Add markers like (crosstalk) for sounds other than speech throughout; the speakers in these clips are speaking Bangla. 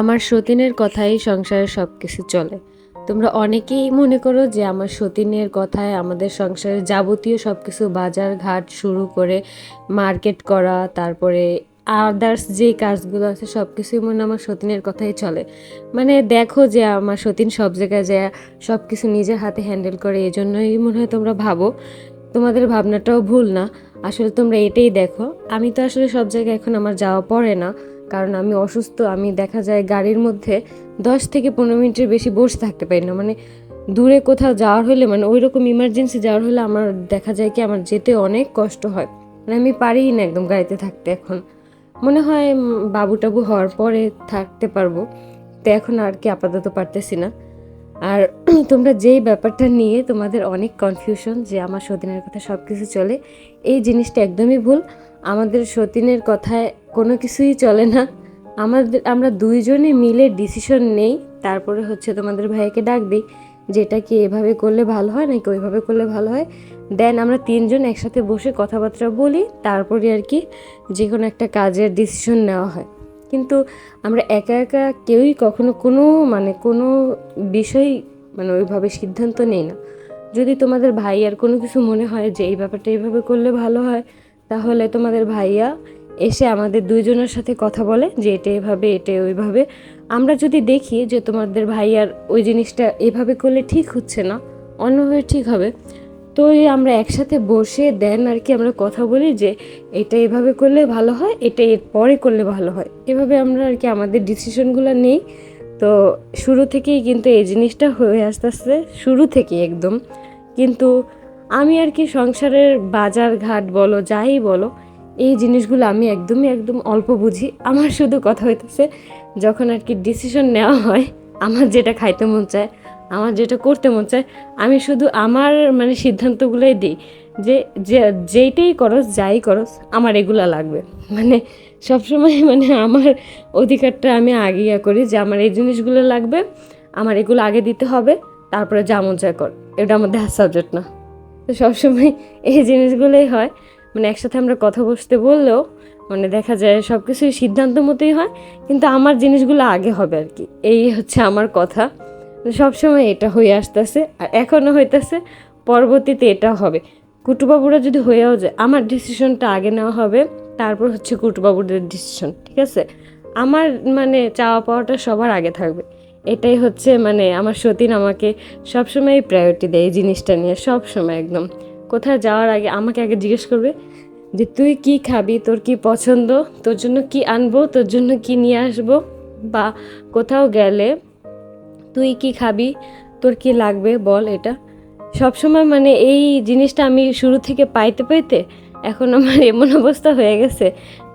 আমার সতীনের কথাই সংসারে সব কিছু চলে। তোমরা অনেকেই মনে করো যে আমার সতীনের কথায় আমাদের সংসারের যাবতীয় সব কিছু বাজার ঘাট শুরু করে মার্কেট করা, তারপরে আদার্স যে কাজগুলো আছে সব কিছুই মনে আমার সতীনের কথাই চলে। মানে দেখো যে আমার সতীন সব জায়গায় যায় সব কিছু নিজের হাতে হ্যান্ডেল করে এই জন্যই মনে হয় তোমরা ভাবো। তোমাদের ভাবনাটাও ভুল না। আসলে তোমরা এটাই দেখো। আমি তো আসলে সব জায়গায় এখন আমার যাওয়া পড়ে না। কারণ আমি অসুস্থ, আমি দেখা যায় গাড়ির মধ্যে দশ থেকে পনেরো মিনিটের বেশি বসে থাকতে পারি না। মানে দূরে কোথাও যাওয়ার হলে মানে ওই রকম ইমার্জেন্সি যাওয়ার হলে আমার দেখা যায় কি আমার যেতে অনেক কষ্ট হয়। মানে আমি পারিই না একদম গাড়িতে থাকতে এখন। মনে হয় বাবু টাবু হওয়ার পরে থাকতে পারব। তো এখন আর কি আপাতত পারতেছি না। আর (clears throat) তোমরা যেই ব্যাপারটা নিয়ে তোমাদের অনেক কনফিউশন যে আমার সদিনের কথা সব কিছু চলে, এই জিনিসটা একদমই ভুল। আমাদের সতীনের কথায় কোনো কিছুই চলে না। আমাদের, আমরা দুইজনে মিলে ডিসিশন নেই। তারপরে হচ্ছে তোমাদের ভাইকে ডাক দিই, যেটা কি এভাবে করলে ভালো হয় নাকি ওইভাবে করলে ভালো হয়। দেন আমরা তিনজন একসাথে বসে কথাবার্তা বলি, তারপরে আর কি যে কোনো একটা কাজের ডিসিশন নেওয়া হয়। কিন্তু আমরা একা একা কেউই কখনো কোনো মানে কোনো বিষয় মানে ওইভাবে সিদ্ধান্ত নেই না। যদি তোমাদের ভাই আর কোনো কিছু মনে হয় যে এই ব্যাপারটা এইভাবে করলে ভালো হয় তাহলে তোমাদের ভাইয়া এসে আমাদের দুইজনের সাথে কথা বলে যে এটা এভাবে, এটা ওইভাবে। আমরা যদি দেখি যে তোমাদের ভাইয়ার ওই জিনিসটা এভাবে করলে ঠিক হচ্ছে না, অন্যভাবে ঠিক হবে। তো আমরা একসাথে বসে দেন আর কি আমরা কথা বলি যে এটা এভাবে করলে ভালো হয়, এটা এর পরে করলে ভালো হয়। এভাবে আমরা আর কি আমাদের ডিসিশনগুলো নেই। তো শুরু থেকেই কিন্তু এই জিনিসটা হয়ে আস্তে আস্তে শুরু থেকেই একদম। কিন্তু আমি আর কি সংসারের বাজার ঘাট বলো, যাই বলো, এই জিনিসগুলো আমি একদমই একদম অল্প বুঝি। আমার শুধু কথা হইতেছে, যখন আর কি ডিসিশন নেওয়া হয়, আমার যেটা খাইতে মন চায়, আমার যেটা করতে মন চায়, আমি শুধু আমার মানে সিদ্ধান্তগুলোই দিই যে যেইটাই করস যাই করস আমার এগুলা লাগবে। মানে সবসময় মানে আমার অধিকারটা আমি আগে ইয়া করি যে, আমার এই জিনিসগুলো লাগবে, আমার এগুলো আগে দিতে হবে, তারপরে যা মন চায় কর। এটা আমার দেখার সাবজেক্ট না। তো সবসময় এই জিনিসগুলোই হয়। মানে একসাথে আমরা কথা বসতে বললেও মানে দেখা যায় সব কিছুই সিদ্ধান্ত মতোই হয়, কিন্তু আমার জিনিসগুলো আগে হবে আর কি। এই হচ্ছে আমার কথা। সবসময় এটা হয়ে আসতেছে আর এখনও হইতেছে, পরবর্তীতে এটা হবে। কুটুবাবুরা যদি হয়েও যায়, আমার ডিসিশনটা আগে নেওয়া হবে, তারপর হচ্ছে কুটুবাবুদের ডিসিশন ঠিক আছে? আমার মানে চাওয়া পাওয়াটা সবার আগে থাকবে। এটাই হচ্ছে মানে আমার সতীন আমাকে সবসময় প্রায়োরিটি দেয় এই জিনিসটা নিয়ে সব সময় একদম। কোথায় যাওয়ার আগে আমাকে আগে জিজ্ঞেস করবে যে তুই কি খাবি, তোর কি পছন্দ, তোর জন্য কি আনব, তোর জন্য কি নিয়ে আসব? বা কোথাও গেলে তুই কি খাবি, তোর কি লাগবে বল এটা। সবসময় মানে এই জিনিসটা আমি শুরু থেকে পাইতে পাইতে এখন আমার এমন অবস্থা হয়ে গেছে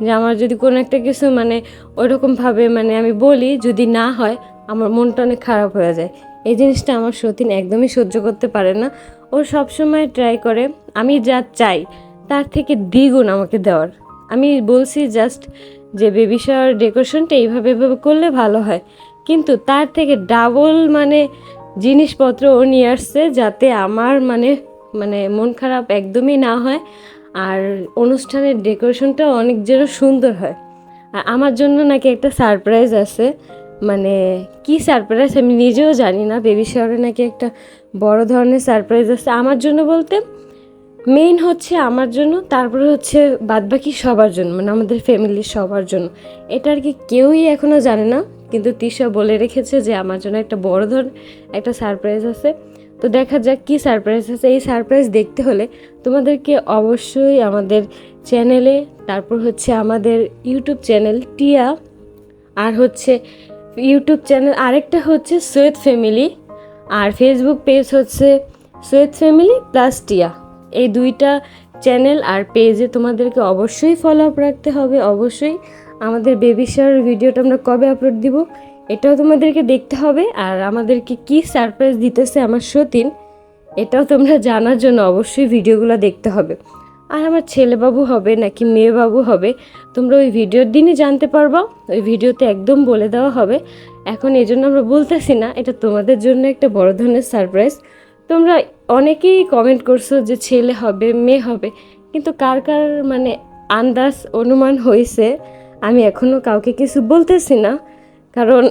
যে আমার যদি কোনো একটা কিছু মানে ওরকমভাবে মানে আমি বলি, যদি না হয় আমার মনটা অনেক খারাপ হয়ে যায়। এই জিনিসটা আমার সতীন একদমই সহ্য করতে পারে না। ও সবসময় ট্রাই করে, আমি যা চাই, তার থেকে দ্বিগুণ আমাকে দেওয়ার। আমি বলছি, জাস্ট যে বেবি শাওয়ার ডেকোরেশনটা এইভাবে এভাবে করলে ভালো হয়। কিন্তু তার থেকে ডাবল মানে জিনিসপত্র ও নিয়ে আসছে যাতে আমার মানে মানে মন খারাপ একদমই না হয়। আর অনুষ্ঠানের ডেকোরেশনটা অনেক যেন সুন্দর হয়। আর আমার জন্য নাকি একটা সারপ্রাইজ আছে। মানে কি সারপ্রাইজ আমি নিজেও জানি না। বেবি শাওয়ারে নাকি একটা বড় ধরনের সারপ্রাইজ আছে আমার জন্য বলতে। মেইন হচ্ছে আমার জন্য, তারপরে হচ্ছে বাদবাকি সবার জন্য মানে আমাদের ফ্যামিলির সবার জন্য। এটা আর কি কেউই এখনও জানে না, কিন্তু তিশা বলে রেখেছে যে আমার জন্য একটা বড় ধর, একটা সারপ্রাইজ আছে। তো দেখা যাক কী সারপ্রাইজ আছে। এই সারপ্রাইজ দেখতে হলে তোমাদেরকে অবশ্যই আমাদের চ্যানেলে তারপর হচ্ছে আমাদের ইউটিউব চ্যানেল টিয়া আর হচ্ছে ইউটিউব চ্যানেল আরেকটা হচ্ছে সৈয়দ ফ্যামিলি আর ফেসবুক পেজ হচ্ছে সৈয়দ ফ্যামিলি প্লাস টিয়া এই দুইটা চ্যানেল আর পেজে তোমাদেরকে অবশ্যই ফলো আপ রাখতে হবে। অবশ্যই আমাদের বেবি শাওয়ার ভিডিওটা আমরা কবে আপলোড দিব, এটাও তোমাদেরকে দেখতে হবে। আর আমাদেরকে কি সারপ্রাইজ দিতেছে আমার সতীন, এটাও তোমরা জানার জন্য অবশ্যই ভিডিওগুলো দেখতে হবে। আর আমার ছেলে বাবু হবে নাকি মেয়ে বাবু হবে, তোমরা ওই ভিডিওর দিনই জানতে পারবা। ওই ভিডিওতে একদম বলে দেওয়া হবে। এখন এই জন্য আমরা বলতেছি না, এটা তোমাদের জন্য একটা বড় ধরনের সারপ্রাইজ তোমরা অনেকেই কমেন্ট করছ যে ছেলে হবে, মেয়ে হবে, কিন্তু কার কার মানে আন্দাজ, অনুমান হয়েছে, আমি এখনও কাউকে কিছু বলতেছি না। কারণ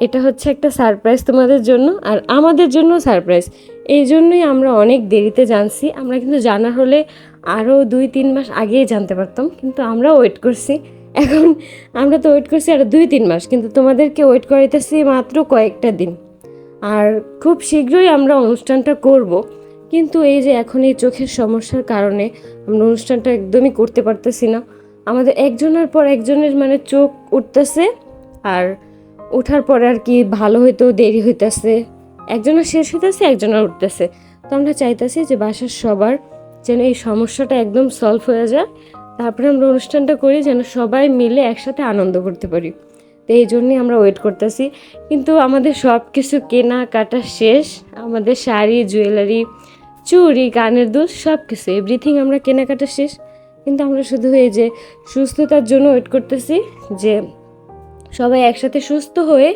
এটা হচ্ছে একটা সারপ্রাইজ তোমাদের জন্য আর আমাদের জন্য সারপ্রাইজ এই জন্যই আমরা অনেক দেরিতে জানছি। আমরা কিন্তু জানা হলে আরও দুই, তিন মাস আগেই জানতে পারতাম, কিন্তু আমরা ওয়েট করছি। এখন আমরা তো ওয়েট করছি আর দুই, তিন মাস, কিন্তু তোমাদেরকে ওয়েট করাইতেছি মাত্র কয়েকটা দিন। আর খুব শীঘ্রই আমরা অনুষ্ঠানটা করব। কিন্তু এই যে এখন এই চোখের সমস্যার কারণে আমরা অনুষ্ঠানটা একদমই করতে পারতেছি না। আমাদের একজনের পর একজনের মানে চোখ উঠতেছে আর ওঠার পরে আর কি ভালো হইতো দেরি হইতেছে। একজনের শেষ হইতেছে, একজনের উঠতেছে। তো আমরা চাইতেছি যে বাসার সবার যেন এই সমস্যাটা একদম সলভ হয়ে যায়। তারপরে আমরা অনুষ্ঠানটা করি যেন সবাই মিলে একসাথে আনন্দ করতে পারি। তো এই জন্যই আমরা ওয়েট করতেছি। কিন্তু আমাদের সব কিছু কেনা কাটা শেষ। আমাদের শাড়ি জুয়েলারি চুরি কানের দুল সব কিছু এভরিথিং আমরা কেনাকাটা শেষ। কিন্তু আমরা শুধু এই যে সুস্থতার জন্য ওয়েট করতেছি যে সবাই একসাথে সুস্থ হয়ে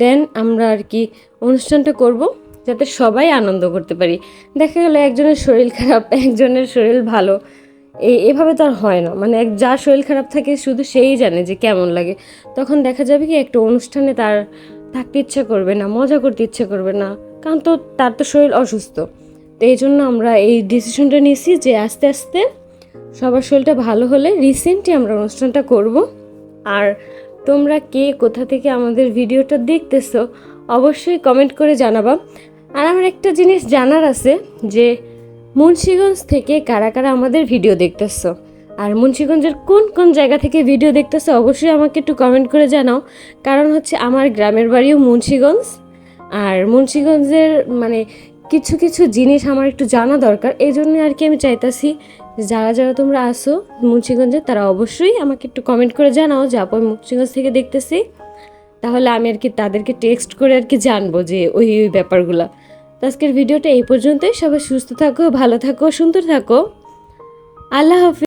দেন আমরা আর কি অনুষ্ঠানটা করব, যাতে সবাই আনন্দ করতে পারি। দেখা গেলো একজনের শরীর খারাপ, একজনের শরীর ভালো। এই এভাবে তো আর হয় না। মানে এক যার শরীর খারাপ থাকে, শুধু সেই জানে যে কেমন লাগে। তখন দেখা যাবে কি একটা অনুষ্ঠানে তার থাকতে ইচ্ছা করবে না, মজা করতে ইচ্ছা করবে না, কারণ তো তার তো শরীর অসুস্থ। তো এই জন্য আমরা এই ডিসিশনটা নিয়েছি যে আস্তে আস্তে সবার শরীরটা ভালো হলে রিসেন্টলি আমরা অনুষ্ঠানটা করব। আর তোমরা কে, কোথা থেকে আমাদের ভিডিওটা দেখতেছো, অবশ্যই কমেন্ট করে জানাবা। আর আমার একটা জিনিস জানার আছে যে, মুন্সিগঞ্জ থেকে কারা কারা আমাদের ভিডিও দেখতেছো? আর মুন্সিগঞ্জের কোন কোন জায়গা থেকে ভিডিও দেখতেছো, অবশ্যই আমাকে একটু কমেন্ট করে জানাও। কারণ হচ্ছে আমার গ্রামের বাড়িও মুন্সিগঞ্জ। আর মুন্সিগঞ্জের মানে কিছু কিছু জিনিস আমার একটু জানা দরকার, এই জন্য আর কি আমি চাইতাছি যারা যারা তোমরা আসো মুন্সিগঞ্জে, তারা অবশ্যই আমাকে একটু কমেন্ট করে জানাও যে আপু আমি মুন্সিগঞ্জ থেকে দেখতেছি। তাহলে আমি আর কি তাদেরকে টেক্সট করে আর কি জানব যে ওই ওই ব্যাপারগুলো। তো আজকের ভিডিওটা এই পর্যন্তই। সবাই সুস্থ থাকো, ভালো থাকো, সুন্দর থাকো। আল্লাহ হাফিজ।